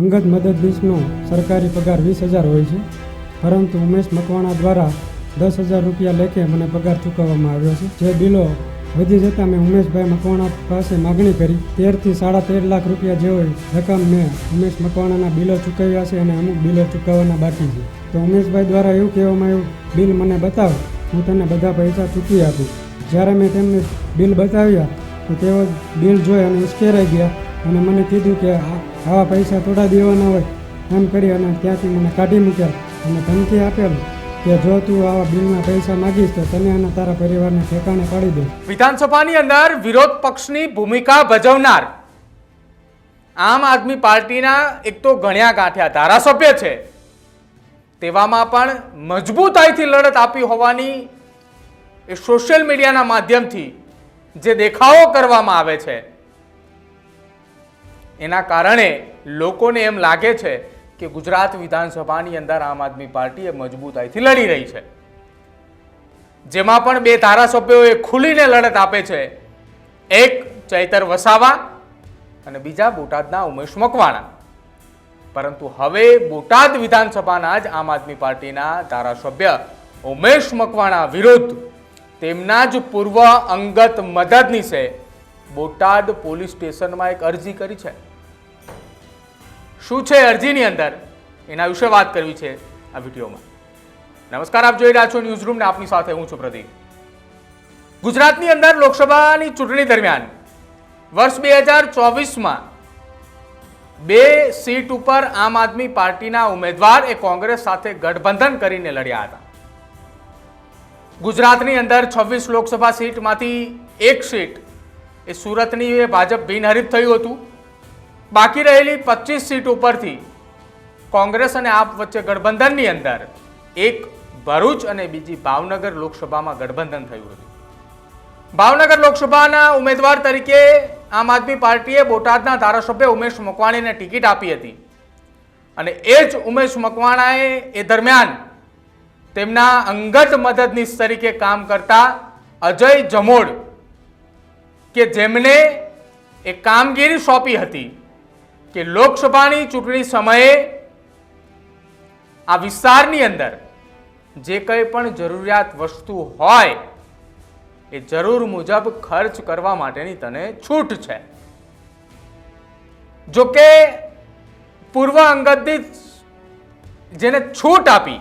અંગત મદદનીશનો સરકારી પગાર વીસ હજાર હોય છે, પરંતુ ઉમેશ મકવાણા દ્વારા દસ હજાર રૂપિયા લેખે મને પગાર ચૂકવવામાં આવ્યો છે. જે બિલો વધી જતાં મેં ઉમેશભાઈ મકવાણા પાસે માગણી કરી. તેરથી સાડા તેર લાખ રૂપિયા જેવો રકમ મેં ઉમેશ મકવાણાના બિલો ચૂકવ્યા છે અને અમુક બિલો ચૂકવવાના બાકી છે. તો ઉમેશભાઈ દ્વારા એવું કહેવામાં આવ્યું, બિલ મને બતાવ, હું તને બધા પૈસા ચૂકવી આપું. જ્યારે મેં તેમને બિલ બતાવ્યા, તો તેઓ બિલ જોઈ અને ઉશ્કેરાઈ ગયા. અને મને કીધું કે આવા પૈસા થોડા દેવાના હોય, એમ કરી અને ત્યાંથી મને કાઢી મૂક્યા. અને ધમકી આપેલ કે જો તું આવા બિલના પૈસા માગીશ તો તને અને તારા પરિવારને ઠેકાણે પાડી દે વિધાનસભાની અંદર વિરોધ પક્ષની ભૂમિકા ભજવનાર આમ આદમી પાર્ટીના એક તો ગણ્યા ગાંઠ્યા ધારાસભ્ય છે. તેવામાં પણ મજબૂતાઈથી લડત આપી હોવાની એ સોશિયલ મીડિયાના માધ્યમથી જે દેખાવો કરવામાં આવે છે. એના કારણે લોકોને એમ લાગે છે કે ગુજરાત વિધાનસભાની અંદર આમ આદમી પાર્ટી એ મજબૂતાઈથી લડી રહી છે. જેમાં પણ બે ધારાસભ્યોએ ખુલીને લડત આપે છે. એક ચૈતર વસાવા અને બીજા બોટાદના ઉમેશ મકવાણા. પરંતુ હવે બોટાદ વિધાનસભાના જ આમ આદમી પાર્ટીના ધારાસભ્ય ઉમેશ મકવાણા વિરુદ્ધ તેમના જ પૂર્વ અંગત મદદનીશે બોટાદ પોલીસ સ્ટેશનમાં એક અરજી કરી છે. શું છે અરજીની અંદર? એના વિશે વાત કરવી છે આ વિડીયોમાં. નમસ્કાર, આપ જોઈ રહ્યા છો ન્યૂઝ રૂમને આપની સાથે હું છું પ્રદીપ. ગુજરાતની અંદર લોકસભાની ચૂંટણી દરમિયાન વર્ષ બે હજાર ચોવીસમાં બે સીટ ઉપર આમ આદમી પાર્ટીના ઉમેદવાર એ કોંગ્રેસ સાથે ગઠબંધન કરીને લડ્યા હતા. ગુજરાતની અંદર છવ્વીસ લોકસભા સીટમાંથી એક સીટ એ સુરતની એ ભાજપ બિનહરીફ થયું હતું. બાકી રહેલી પચીસ સીટ ઉપરથી કોંગ્રેસ અને આપ વચ્ચે ગઠબંધનની અંદર એક ભરૂચ અને બીજી ભાવનગર લોકસભામાં ગઠબંધન થયું હતું. ભાવનગર લોકસભાના ઉમેદવાર તરીકે આમ આદમી પાર્ટીએ બોટાદના ધારાસભ્ય ઉમેશ મકવાણીને ટિકિટ આપી હતી. અને એ જ ઉમેશ મકવાણાએ એ દરમિયાન તેમના અંગત મદદનીશ તરીકે કામ કરતા અજય જમોડ કે જેમને એ કામગીરી સોંપી હતી કે લોકસભાની ચૂંટણી સમયે આ વિસ્તારની અંદર જે કંઈ પણ જરૂરિયાત વસ્તુ હોય એ જરૂર મુજબ ખર્ચ કરવા માટેની તને છૂટ છે. જો કે પૂર્વ અંગતની જેને છૂટ આપી,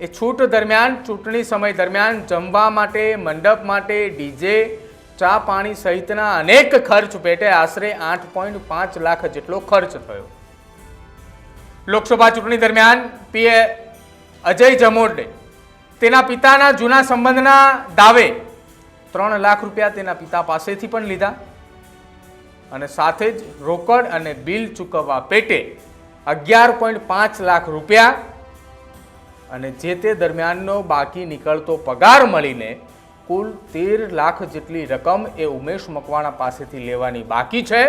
એ છૂટ દરમિયાન, ચૂંટણી સમય દરમિયાન જમવા માટે, મંડપ માટે, ડીજે ચા પાણી સહિતના અનેક ખર્ચ પેટે આશરે આઠ પોઈન્ટ પાંચ લાખ જેટલો ખર્ચ થયો. લોકસભા ચૂંટણી દરમિયાન પીએ અજય જમોરડે તેના પિતાના જૂના સંબંધના દાવે ત્રણ લાખ રૂપિયા તેના પિતા પાસેથી પણ લીધા અને સાથે જ રોકડ અને બિલ ચૂકવવા પેટે અગિયાર પોઈન્ટ પાંચ લાખ રૂપિયા અને જે તે દરમિયાનનો બાકી નીકળતો પગાર મળીને કુલ તેર લાખ જેટલી રકમ એ ઉમેશ મકવાણા પાસેથી લેવાની બાકી છે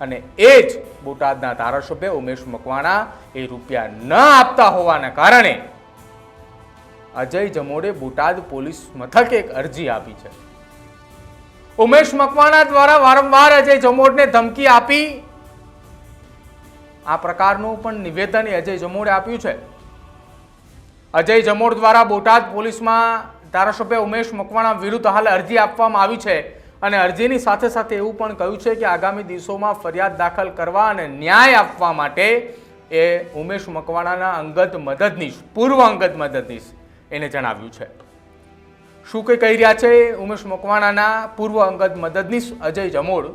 અને એ જ બોટાદના ધારાસભ્ય ઉમેશ મકવાણા એ રૂપિયા ન આપતા હોવાના કારણે અજય જમોડે બોટાદ પોલીસ મથકે એક અરજી આપી છે. ઉમેશ મકવાણા દ્વારા વારંવાર અજય જમોડને ધમકી આપી. આ પ્રકારનું પણ નિવેદન અજય જમોડે આપ્યું છે. અજય જમોડ દ્વારા બોટાદ પોલીસમાં ધારાસભ્ય ઉમેશ મકવાણા વિરુદ્ધ હાલ અરજી આપવામાં આવી છે અને અરજીની સાથે સાથે એવું પણ કહ્યું છે કે આગામી દિવસોમાં ફરિયાદ દાખલ કરવા અને ન્યાય આપવા માટે એ ઉમેશ મકવાણાના અંગત મદદનીશ, પૂર્વ અંગત મદદનીશ એને જણાવ્યું છે. શું કંઈ કહી રહ્યા છે ઉમેશ મકવાણાના પૂર્વ અંગત મદદનીશ અજય જમોડ?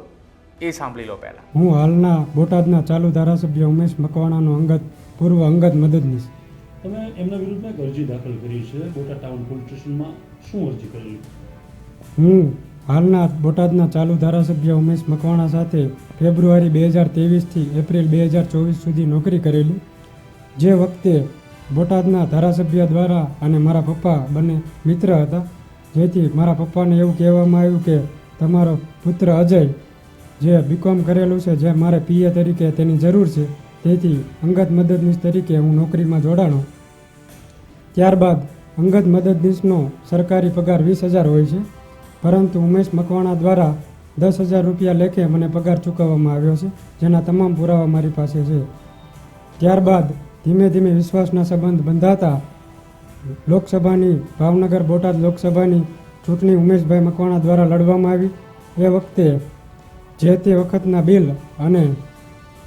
એ સાંભળી લો પહેલા. હું હાલના બોટાદના ચાલુ ધારાસભ્ય ઉમેશ મકવાણાનો અંગત, પૂર્વ અંગત મદદનીશ. તમે એમના વિરુદ્ધમાં એક અરજી દાખલ કરી છે, બોટાદ ટાઉન પોલીસ સ્ટેશનમાં શું અરજી કરેલી? હું હાલના બોટાદના ચાલુ ધારાસભ્ય ઉમેશ મકવાણા સાથે ફેબ્રુઆરી બે હજાર ત્રેવીસથી એપ્રિલ બે હજાર ચોવીસ સુધી નોકરી કરેલી. જે વખતે બોટાદના ધારાસભ્ય દ્વારા અને મારા પપ્પા બંને મિત્ર હતા, જેથી મારા પપ્પાને એવું કહેવામાં આવ્યું કે તમારો પુત્ર અજય, જે બીકોમ કરેલું છે, જે મારે પીએ તરીકે તેની જરૂર છે તેથી અંગત મદદનીશ તરીકે હું નોકરીમાં જોડાણો. ત્યારબાદ અંગત મદદનીશનો સરકારી પગાર વીસ હજાર હોય છે, પરંતુ ઉમેશ મકવાણા દ્વારા દસ હજાર રૂપિયા લેખે મને પગાર ચૂકવવામાં આવ્યો છે, જેના તમામ પુરાવા મારી પાસે છે. ત્યારબાદ ધીમે ધીમે વિશ્વાસના સંબંધ બંધાતા લોકસભાની, ભાવનગર બોટાદ લોકસભાની ચૂંટણી ઉમેશભાઈ મકવાણા દ્વારા લડવામાં આવી. એ વખતે જે તે વખતના બિલ અને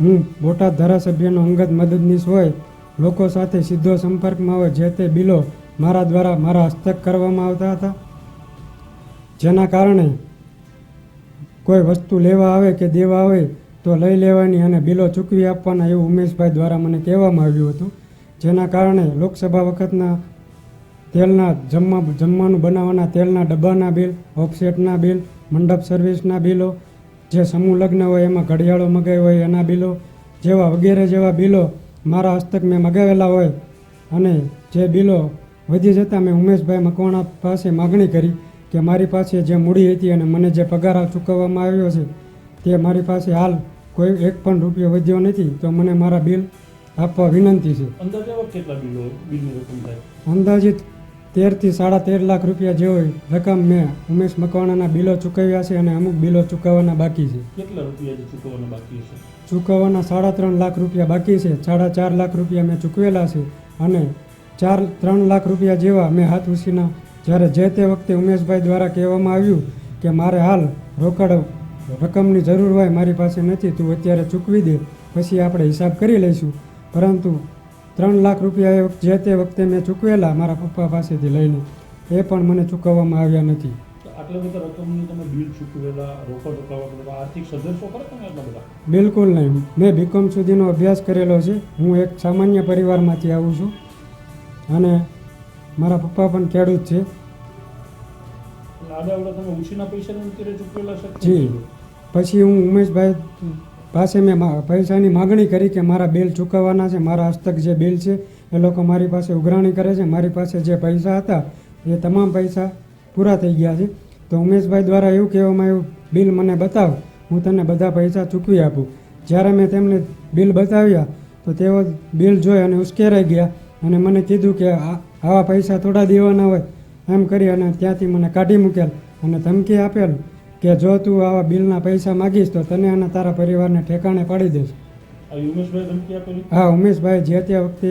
હું બોટાદ ધારાસભ્યનો અંગત મદદનીશ હોય, લોકો સાથે સીધો સંપર્કમાં હોય, જે તે બિલો મારા દ્વારા મારા હસ્તક કરવામાં આવતા હતા. જેના કારણે કોઈ વસ્તુ લેવા આવે કે દેવા આવે તો લઈ લેવાની અને બિલો ચૂકવી આપવાના એવું ઉમેશભાઈ દ્વારા મને કહેવામાં આવ્યું હતું. જેના કારણે લોકસભા વખતના તેલના જમવા જમવાનું બનાવવાના તેલના ડબ્બાના બિલ, ઓફસેટના બિલ, મંડપ સર્વિસના બિલો જે સમૂહ લગ્ન હોય એમાં ઘડિયાળો મગાવી હોય એના બિલો જેવા વગેરે જેવા બિલો મારા હસ્તક મેં મગાવેલા હોય અને જે બિલો વધી જતાં મેં ઉમેશભાઈ મકવાણા પાસે માગણી કરી કે મારી પાસે જે મૂડી હતી અને મને જે પગાર ચૂકવવામાં આવ્યો છે તે મારી પાસે હાલ કોઈ એક પણ રૂપિયો વધ્યો નથી તો મને મારા બિલ આપવા વિનંતી છે. અંદાજિત તેરથી સાડા તેર લાખ રૂપિયા જેવી રકમ મેં ઉમેશ મકવાણાના બિલો ચૂકવ્યા છે અને અમુક બિલો ચૂકવવાના બાકી છે. કેટલા રૂપિયા ચૂકવવાના બાકી છે? ચૂકવવાના સાડા ત્રણ લાખ રૂપિયા બાકી છે. સાડા ચાર લાખ રૂપિયા મેં ચૂકવેલા છે અને ચાર ત્રણ લાખ રૂપિયા જેવા મેં હાથ ઉછીના. જ્યારે જે તે વખતે ઉમેશભાઈ દ્વારા કહેવામાં આવ્યું કે મારે હાલ રોકડ રકમની જરૂર હોય મારી પાસે નથી તું અત્યારે ચૂકવી દે પછી આપણે હિસાબ કરી લઈશું. પરંતુ ત્રણ લાખ રૂપિયા એ જે તે વખતે મેં ચૂકવેલા મારા પપ્પા પાસેથી લઈને એ પણ મને ચૂકવવામાં આવ્યા નથી. બિલકુલ નહીં. મેં બીકોમ સુધીનો અભ્યાસ કરેલો છે. હું એક સામાન્ય પરિવારમાંથી આવું છું. અને મારા પપ્પા પણ ખેડૂત છે. જી. પછી હું ઉમેશભાઈ પાસે મેં પૈસાની માગણી કરી કે મારા બિલ ચૂકવવાના છે, મારા હસ્તક જે બિલ છે, એ લોકો મારી પાસે ઉઘરાણી કરે છે, મારી પાસે જે પૈસા હતા, એ તમામ પૈસા પૂરા થઈ ગયા છે. તો ઉમેશભાઈ દ્વારા એવું કહેવામાં આવ્યું, બિલ મને બતાવ, હું તને બધા પૈસા ચૂકવી આપું. જ્યારે મેં તેમને બિલ બતાવ્યા, તો તેઓ બિલ જોઈ અને ઉશ્કેરાઈ ગયા અને મને કીધું કે આવા પૈસા થોડા દેવાના હોય, એમ કરી અને ત્યાંથી મને કાઢી મૂકેલ અને ધમકી આપેલ. કે જો તું આવા બિલના પૈસા માગીશ તો તને અને તારા પરિવારને ઠેકાણે પાડી દઈશ. હા ઉમેશભાઈ જે તે વખતે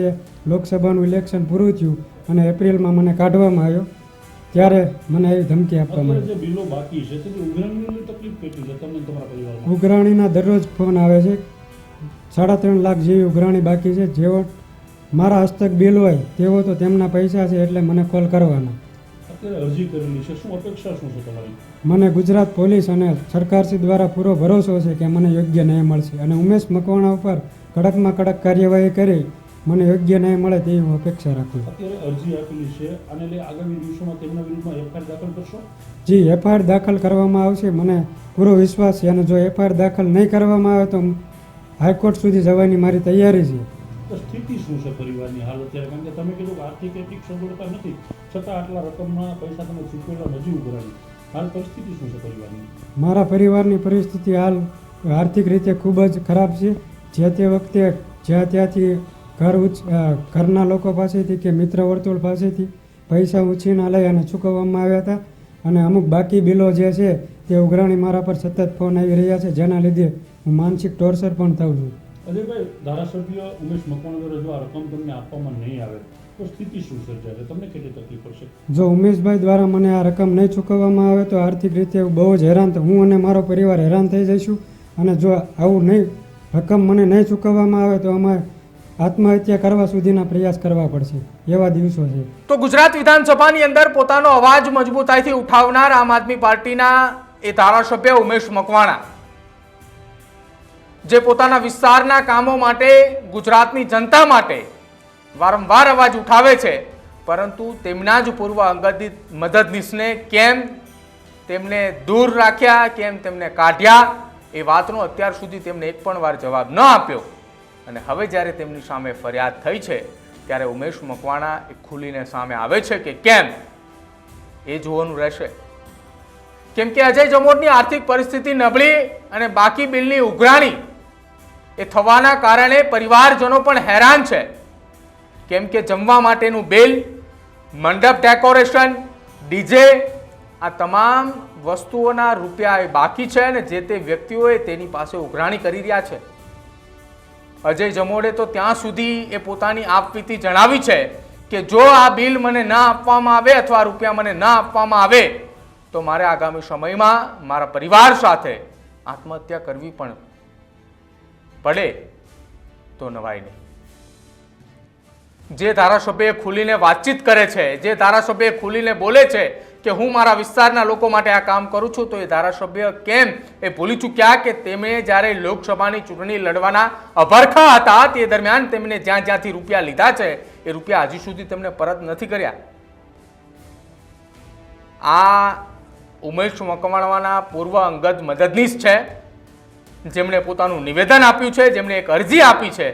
લોકસભાનું ઇલેક્શન પૂરું થયું અને એપ્રિલમાં મને કાઢવામાં આવ્યો ત્યારે મને એવી ધમકી આપવામાં આવી. ઉઘરાણીની દરરોજ ફોન આવે છે. સાડા ત્રણ લાખ જેવી ઉઘરાણી બાકી છે. જેઓ મારા હસ્તક બિલ હોય તેવો તો તેમના પૈસા છે એટલે મને કોલ કરવાના. અત્યારે અરજી કરેલી છે? શું અપેક્ષા શું છે તમારી? મને ગુજરાત પોલીસ અને સરકારશ્રી દ્વારા પૂરો ભરોસો છે કે મને યોગ્ય ન્યાય મળશે અને ઉમેશ મકવાણા ઉપર કડકમાં કડક કાર્યવાહી કરી મને યોગ્ય ન્યાય મળે તેવી હું અપેક્ષા રાખું છું. અત્યારે અરજી આપેલી છે અને લઈ આગામી દિવસોમાં તેમના વિરુદ્ધમાં એફઆઈઆર દાખલ કરશો? જી એફઆઈઆર દાખલ કરવામાં આવશે. મને પૂરો વિશ્વાસ છે અને જો એફઆઈઆર દાખલ નહીં કરવામાં આવે તો હાઈકોર્ટ સુધી જવાની મારી તૈયારી છે. સ્થિતિ શું છે પરિવારની હાલ અત્યારે? કારણ કે તમે કીધું કે આર્થિક એટલી સગવડતા નથી. છતાં આટલા રકમના પૈસા તમે ચૂકવેલા નથી ઉઘરાણી. હાલ પરિસ્થિતિ શું છે પરિવારની? મારા પરિવારની પરિસ્થિતિ હાલ આર્થિક રીતે ખૂબ જ ખરાબ છે. જે તે વખતે જ્યાં ત્યાંથી ઘર ઉચ ઘરના લોકો પાસેથી કે મિત્ર વર્તુળ પાસેથી પૈસા ઉછીના લઈ અને ચૂકવવામાં આવ્યા હતા. અને અમુક બાકી બિલો જે છે તે ઉઘરાણી મારા પર સતત ફોન આવી રહ્યા છે. જેના લીધે હું માનસિક ટોર્ચર પણ થઉં છું. અજયભાઈ ધારાસભ્ય ઉમેશ મકવાણા દ્વારા જો આ રકમ તમને આપવામાં નહીં આવે તો સ્થિતિ શું સર્જાશે તમને કેટલી તકલીફ પડશે? જો ઉમેશભાઈ દ્વારા મને આ રકમ નહીં ચૂકવવામાં આવે તો આર્થિક રીતે બહુ જ હેરાન હું અને મારો પરિવાર હેરાન થઈ જઈશું. અને જો આવું નહીં રકમ મને નહીં ચૂકવવામાં આવે તો અમારે આત્મહત્યા કરવા સુધીના પ્રયાસ કરવા પડશે. એવા દિવસો છે. તો ગુજરાત વિધાનસભાની અંદર પોતાનો અવાજ મજબૂતાઈથી ઉઠાવનાર આમ આદમી પાર્ટીના એ ધારાસભ્ય ઉમેશ મકવાણા. જે પોતાના વિસ્તારના કામો માટે, ગુજરાતની જનતા માટે વારંવાર અવાજ ઉઠાવે છે. પરંતુ તેમના જ પૂર્વ અંગત મદદનીશને કેમ તેમને દૂર રાખ્યા, કેમ તેમને કાઢ્યા, એ વાતનો અત્યાર સુધી તેમને એક પણ વાર જવાબ ન આપ્યો. અને હવે જ્યારે તેમની સામે ફરિયાદ થઈ છે, ત્યારે ઉમેશ મકવાણા એ ખુલીને સામે આવે છે કે કેમ? એ જોવાનું રહેશે. કેમ કે અજય જમોરની આર્થિક પરિસ્થિતિ નબળી અને બાકી બિલની ઉઘરાણી એ થવાના કારણે પરિવારજનો પણ હેરાન છે. કેમ કે જમવા માટેનું બિલ, મંડપ ડેકોરેશન, ડીજે, આ તમામ વસ્તુઓના રૂપિયા એ બાકી છે અને જે તે વ્યક્તિઓએ તેની પાસે ઉઘરાણી કરી રહ્યા છે. અજય જમોડે તો ત્યાં સુધી એ પોતાની આપવીતી જણાવી છે કે જો આ બિલ મને ના આપવામાં આવે અથવા રૂપિયા મને ના આપવામાં આવે, તો મારે આગામી સમયમાં મારા પરિવાર સાથે આત્મહત્યા કરવી પણ પડે તો નવાય નહીં. જે ધારાસભ્ય ખુલીને વાતચીત કરે છે, જે ધારાસભ્ય ખુલીને બોલે છે કે હું મારા વિસ્તારના લોકો માટે આ કામ કરું છું, તો એ ધારાસભ્ય કેમ? એ ભૂલી ચૂક્યા કે તેમણે જ્યારે લોકસભાની ચૂંટણી લડવાના અભરખા હતા, તે દરમિયાન તેમણે જ્યાં જ્યાંથી રૂપિયા લીધા છે, એ રૂપિયા હજી સુધી તેમને પરત નથી કર્યા. આ ઉમેશ મકવાણાના પૂર્વ અંગત મદદનીશ છે. જેમણે પોતાનું નિવેદન આપ્યું છે, જેમણે એક અરજી આપી છે,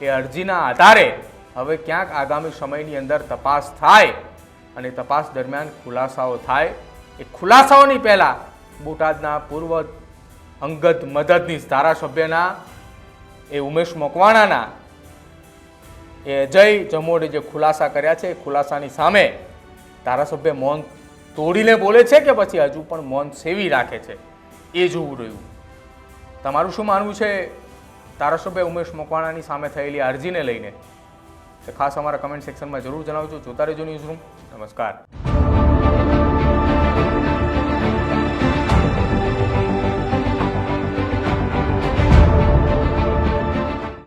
એ અરજીના આધારે હવે ક્યાંક આગામી સમયની અંદર તપાસ થાય અને તપાસ દરમિયાન ખુલાસાઓ થાય. એ ખુલાસાઓની પહેલાં બોટાદના પૂર્વ અંગત મદદનીશ ધારાસભ્યના, એ ઉમેશ મકવાણાના, એ અજય જમોડે જે ખુલાસા કર્યા છે, એ ખુલાસાની સામે ધારાસભ્ય મૌન તોડીને બોલે છે કે પછી હજુ પણ મૌન સેવી રાખે છે? એ જોવું રહ્યું. તમારું શું માનવું છે? ધારાસભ્ય ઉમેશ મકવાણાની સામે થયેલી અરજીને લઈને. તે ખાસ અમારા કમેન્ટ સેક્શનમાં જરૂર જણાવજો. જોતા રહેજો ન્યૂઝ રૂમ નમસ્કાર.